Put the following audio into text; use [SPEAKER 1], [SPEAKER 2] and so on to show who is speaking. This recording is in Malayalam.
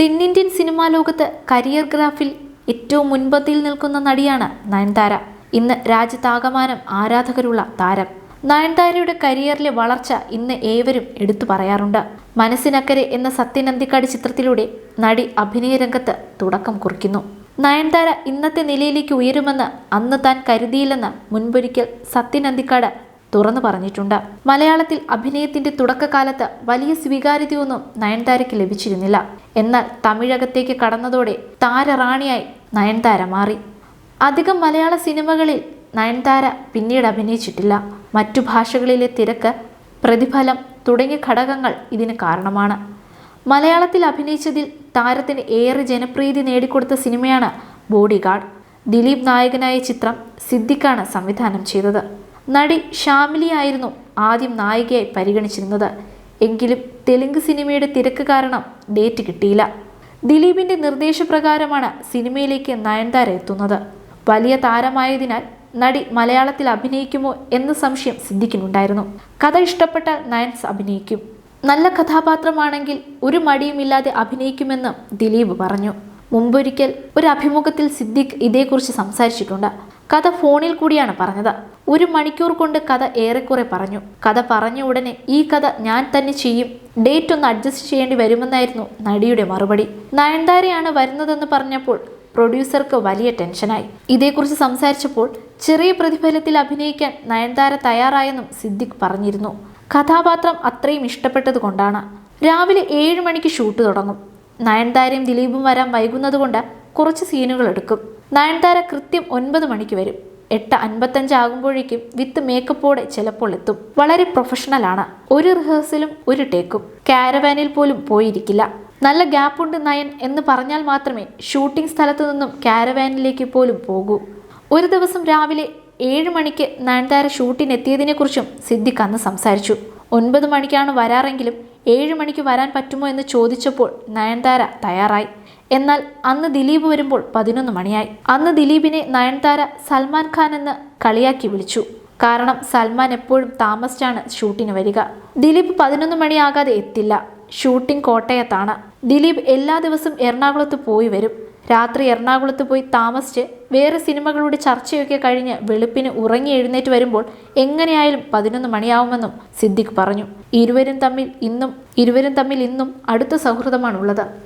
[SPEAKER 1] തെന്നിന്ത്യൻ സിനിമാ ലോകത്ത് കരിയർ ഗ്രാഫിൽ ഏറ്റവും മുൻപന്തിയിൽ നിൽക്കുന്ന നടിയാണ് നയൻതാര. ഇന്ന് രാജ്യത്താകമാനം ആരാധകരുള്ള താരം. നയൻതാരയുടെ കരിയറിലെ വളർച്ച ഇന്ന് ഏവരും എടുത്തു പറയാറുണ്ട്. മനസ്സിനക്കരെ എന്ന സത്യനന്ദിക്കാട് ചിത്രത്തിലൂടെ നടി അഭിനയ രംഗത്ത് തുടക്കം കുറിക്കുന്നു. നയൻതാര ഇന്നത്തെ നിലയിലേക്ക് ഉയരുമെന്ന് അന്ന് താൻ കരുതിയില്ലെന്ന് മുൻപൊരിക്കൽ സത്യനന്ദിക്കാട് തുറന്നു പറഞ്ഞിട്ടുണ്ട്. മലയാളത്തിൽ അഭിനയത്തിന്റെ തുടക്കകാലത്ത് വലിയ സ്വീകാര്യതയൊന്നും നയൻതാരയ്ക്ക് ലഭിച്ചിരുന്നില്ല. എന്നാൽ തമിഴകത്തേക്ക് കടന്നതോടെ താരറാണിയായി നയൻതാര മാറി. അധികം മലയാള സിനിമകളിൽ നയൻതാര പിന്നീട് അഭിനയിച്ചിട്ടില്ല. മറ്റു ഭാഷകളിലെ തിരക്ക് പ്രതിഫലം തുടങ്ങിയ ഘടകങ്ങൾ ഇതിന് കാരണമാണ്. മലയാളത്തിൽ അഭിനയിച്ചതിൽ താരത്തിന് ഏറെ ജനപ്രീതി നേടിക്കൊടുത്ത സിനിമയാണ് ബോഡിഗാർഡ്. ദിലീപ് നായകനായ ചിത്രം സിദ്ദിഖാണ് സംവിധാനം ചെയ്തത്. നടി ഷാമിലിയായിരുന്നു ആദ്യം നായികയായി പരിഗണിച്ചിരുന്നത്. എങ്കിലും തെലുങ്ക് സിനിമയുടെ തിരക്ക് കാരണം ഡേറ്റ് കിട്ടിയില്ല. ദിലീപിന്റെ നിർദ്ദേശപ്രകാരമാണ് സിനിമയിലേക്ക് നയൻതാര എത്തുന്നത്. വലിയ താരമായതിനാൽ നടി മലയാളത്തിൽ അഭിനയിക്കുമോ എന്ന സംശയം സിദ്ധിക്കുന്നുണ്ടായിരുന്നു. കഥ ഇഷ്ടപ്പെട്ട നയൻസ് അഭിനയിക്കും. നല്ല കഥാപാത്രമാണെങ്കിൽ ഒരു മടിയുമില്ലാതെ അഭിനയിക്കുമെന്നും ദിലീപ് പറഞ്ഞു. മുമ്പൊരിക്കൽ ഒരു അഭിമുഖത്തിൽ സിദ്ദിഖ് ഇതേക്കുറിച്ച് സംസാരിച്ചിട്ടുണ്ട്. കഥ ഫോണിൽ കൂടിയാണ് പറഞ്ഞത്. ഒരു മണിക്കൂർ കൊണ്ട് കഥ ഏറെക്കുറെ പറഞ്ഞു. കഥ പറഞ്ഞ ഉടനെ ഈ കഥ ഞാൻ തന്നെ ചെയ്യും. ഡേറ്റ് ഒന്ന് അഡ്ജസ്റ്റ് ചെയ്യേണ്ടി വരുമെന്നായിരുന്നു നടിയുടെ മറുപടി. നയൻതാരയാണ് വരുന്നതെന്ന് പറഞ്ഞപ്പോൾ പ്രൊഡ്യൂസർക്ക് വലിയ ടെൻഷനായി. ഇതേക്കുറിച്ച് സംസാരിച്ചപ്പോൾ ചെറിയ പ്രതിഫലത്തിൽ അഭിനയിക്കാൻ നയൻതാര തയ്യാറായെന്നും സിദ്ദിഖ് പറഞ്ഞിരുന്നു. കഥാപാത്രം അത്രയും ഇഷ്ടപ്പെട്ടത് കൊണ്ടാണ്. രാവിലെ ഏഴ് മണിക്ക് ഷൂട്ട് തുടങ്ങും. നയൻതാരയും ദിലീപും വരാൻ വൈകുന്നതുകൊണ്ട് കുറച്ച് സീനുകൾ എടുക്കും. നയൻതാര കൃത്യം ഒൻപത് മണിക്ക് വരും. എട്ട് അൻപത്തഞ്ച് ആകുമ്പോഴേക്കും വിത്ത് മേക്കപ്പോടെ ചിലപ്പോൾ എത്തും. വളരെ പ്രൊഫഷണലാണ് ഒരു റിഹേഴ്സലും ഒരു ടേക്കും കാരവാനിൽ പോലും പോയിരിക്കില്ല. നല്ല ഗ്യാപ്പുണ്ട് നയൻ എന്ന് പറഞ്ഞാൽ മാത്രമേ ഷൂട്ടിംഗ് സ്ഥലത്തു നിന്നും കാരവാനിലേക്ക് പോലും പോകൂ. ഒരു ദിവസം രാവിലെ ഏഴ് മണിക്ക് നയൻതാര ഷൂട്ടിനെത്തിയതിനെ എത്തിയതിനെക്കുറിച്ചും സിദ്ദിഖ് അന്ന് സംസാരിച്ചു. ഒൻപത് മണിക്കാണ് വരാറെങ്കിലും ഏഴ് മണിക്ക് വരാൻ പറ്റുമോ എന്ന് ചോദിച്ചപ്പോൾ നയൻതാര തയ്യാറായി. എന്നാൽ അന്ന് ദിലീപ് വരുമ്പോൾ പതിനൊന്ന് മണിയായി. അന്ന് ദിലീപിനെ നയൻതാര സൽമാൻ ഖാൻ എന്ന് കളിയാക്കി വിളിച്ചു. കാരണം സൽമാൻ എപ്പോഴും താമസിച്ചാണ് ഷൂട്ടിന് വരിക. ദിലീപ് പതിനൊന്ന് മണിയാകാതെ എത്തില്ല. ഷൂട്ടിംഗ് കോട്ടയത്താണ്. ദിലീപ് എല്ലാ ദിവസവും എറണാകുളത്ത് പോയി വരും. രാത്രി എറണാകുളത്ത് പോയി താമസിച്ച് വേറെ സിനിമകളുടെ ചർച്ചയൊക്കെ കഴിഞ്ഞ് വെളുപ്പിന് ഉറങ്ങി എഴുന്നേറ്റ് വരുമ്പോൾ എങ്ങനെയായാലും പതിനൊന്ന് മണിയാവുമെന്നും സിദ്ദിഖ് പറഞ്ഞു. ഇരുവരും തമ്മിൽ ഇന്നും ഇരുവരും തമ്മിൽ ഇന്നും അടുത്ത സൗഹൃദമാണുള്ളത്.